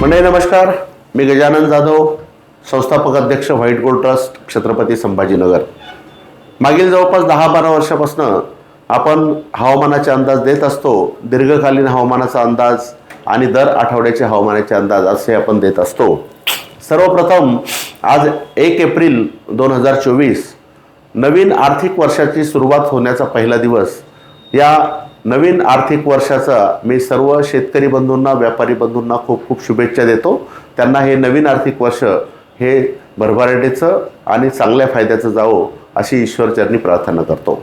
मंडळी नमस्कार. मी गजानन जाधव संस्थापक अध्यक्ष white gold trust Chhatrapati Sambhajinagar. मागील जवळपास दहा बारा वर्षापासून आपण हवामानाचे अंदाज देत असतो. दीर्घकालीन हवामानाचा अंदाज आणि दर आठवड्याचे हवामानाचे अंदाज असे आपण देत असतो. सर्वप्रथम आज एक एप्रिल दोन हजार चोवीस नवीन आर्थिक वर्षाची सुरुवात होण्याचा पहिला दिवस या नवीन आर्थिक वर्षाचा मी सर्व शेतकरी बंधूंना व्यापारी बंधूंना खूप खूप शुभेच्छा देतो. त्यांना हे नवीन आर्थिक वर्ष हे भरभराटीचं आणि चांगल्या फायद्याचं जावो अशी ईश्वरचरणी प्रार्थना करतो.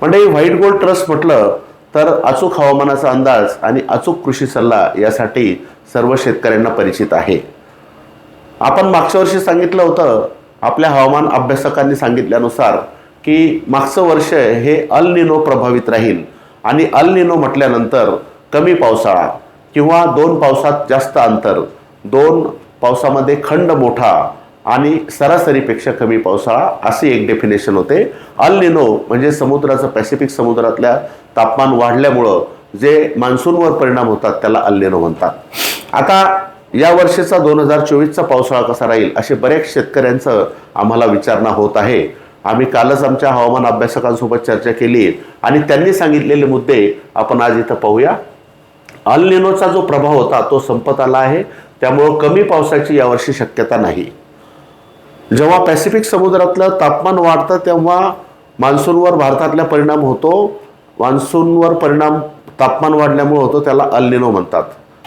म्हणजे व्हाईट गोल्ड ट्रस्ट म्हटलं तर अचूक हवामानाचा अंदाज आणि अचूक कृषी सल्ला यासाठी सर्व शेतकऱ्यांना परिचित आहे. आपण मागच्या वर्षी सांगितलं होतं आपल्या हवामान अभ्यासकांनी सांगितल्यानुसार की मागचं वर्ष हे अल निनो प्रभावित राहील. आणि अल निनो म्हटल्यानंतर कमी पावसाळा किंवा दोन पावसात जास्त अंतर दोन पावसामध्ये खंड मोठा आणि सरासरीपेक्षा कमी पावसाळा असे एक डेफिनेशन होते. अल निनो म्हणजे समुद्राचं पॅसिफिक समुद्रातल्या तापमान वाढल्यामुळं जे मान्सूनवर परिणाम होतात त्याला अल निनो म्हणतात. आता या वर्षीचा दोन हजार चोवीसचा पावसाळा कसा राहील असे बरेच शेतकऱ्यांचं आम्हाला विचारणा होत आहे. आम्ही कालच आमच्या हवामान अभ्यासकांसोबत चर्चा केली आणि त्यांनी सांगितलेले मुद्दे आपण आज इथं पाहूया. अलनेनोचा जो प्रभाव होता तो संपत आला आहे. त्यामुळं कमी पावसाची यावर्षी शक्यता नाही. जेव्हा पॅसिफिक समुद्रातलं तापमान वाढतं तेव्हा मान्सूनवर भारतातला परिणाम होतो. मान्सूनवर परिणाम तापमान वाढल्यामुळे होतो त्याला अल्निनो म्हणतात.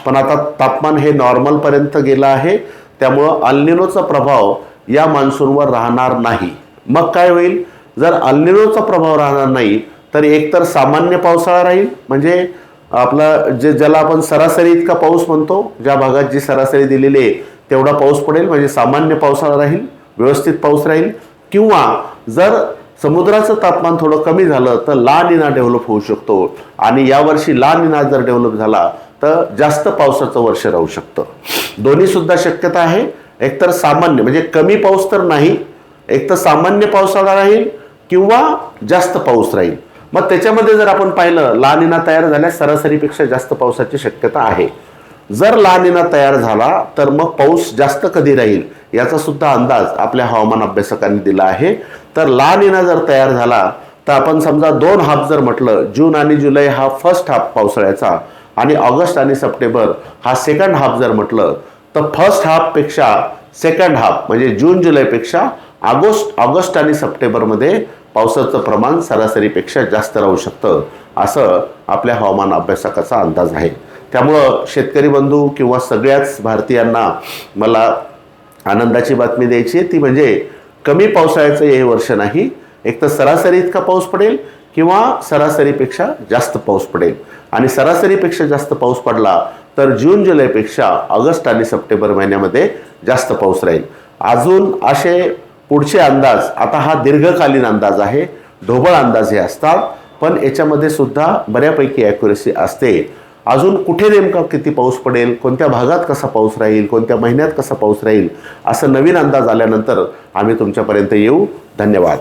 पण आता तापमान हे नॉर्मलपर्यंत गेलं आहे. त्यामुळं अल्निनोचा प्रभाव या मान्सूनवर राहणार नाही. मग काय होईल? जर अल्निनोचा प्रभाव राहणार नाही तर एकतर सामान्य पावसाळा राहील. म्हणजे आपलं जे ज्याला आपण सरासरी इतका पाऊस म्हणतो ज्या भागात जी सरासरी दिलेली आहे तेवढा पाऊस पडेल. म्हणजे सामान्य पावसाळा राहील व्यवस्थित पाऊस राहील. किंवा जर समुद्राचं तापमान थोडं कमी झालं तर ला निना डेव्हलप होऊ शकतो. आणि यावर्षी ला निना जर डेव्हलप झाला तर जास्त पावसाचं वर्ष राहू शकतं. दोन्हीसुद्धा शक्यता आहे. एकतर सामान्य म्हणजे कमी पाऊस तर नाही एक तर सामान्य पावसाळा राहील किंवा जास्त पाऊस राहील. मग त्याच्यामध्ये जर आपण पाहिलं लानिना तयार झाल्यास सरासरीपेक्षा जास्त पावसाची शक्यता आहे. जर लानिना तयार झाला तर मग पाऊस जास्त कधी राहील याचा सुद्धा अंदाज आपल्या हवामान अभ्यासकांनी दिला आहे. तर लानिना जर तयार झाला तर आपण समजा दोन हाफ जर म्हटलं जून आणि जुलै हा फर्स्ट हाफ पावसाळ्याचा आणि ऑगस्ट आणि सप्टेंबर हा सेकंड हाफ जर म्हटलं तर फर्स्ट हाफपेक्षा सेकंड हाफ म्हणजे जून जुलैपेक्षा ऑगस्ट ऑगस्ट आणि सप्टेंबरमध्ये पावसाचं प्रमाण सरासरीपेक्षा जास्त राहू शकतं असं आपल्या हवामान अभ्यासकाचा अंदाज आहे. त्यामुळं शेतकरी बंधू किंवा सगळ्याच भारतीयांना मला आनंदाची बातमी द्यायची आहे ती म्हणजे कमी पावसाळ्याचं हे वर्ष नाही एक तर सरासरी इतका पाऊस पडेल किंवा सरासरीपेक्षा जास्त पाऊस पडेल. आणि सरासरीपेक्षा जास्त पाऊस पडला तर जून जुलैपेक्षा ऑगस्ट आणि सप्टेंबर महिन्यामध्ये जास्त पाऊस राहील. अजून असे पुढचे अंदाज आता हा दीर्घकालीन अंदाज आहे ढोबळ अंदाज हे असतात पण याच्यामध्ये सुद्धा बऱ्यापैकी ॲक्युरेसी असते. अजून कुठे नेमका किती पाऊस पडेल कोणत्या भागात कसा पाऊस राहील कोणत्या महिन्यात कसा पाऊस राहील असं नवीन अंदाज आल्यानंतर आम्ही तुमच्यापर्यंत येऊ. धन्यवाद.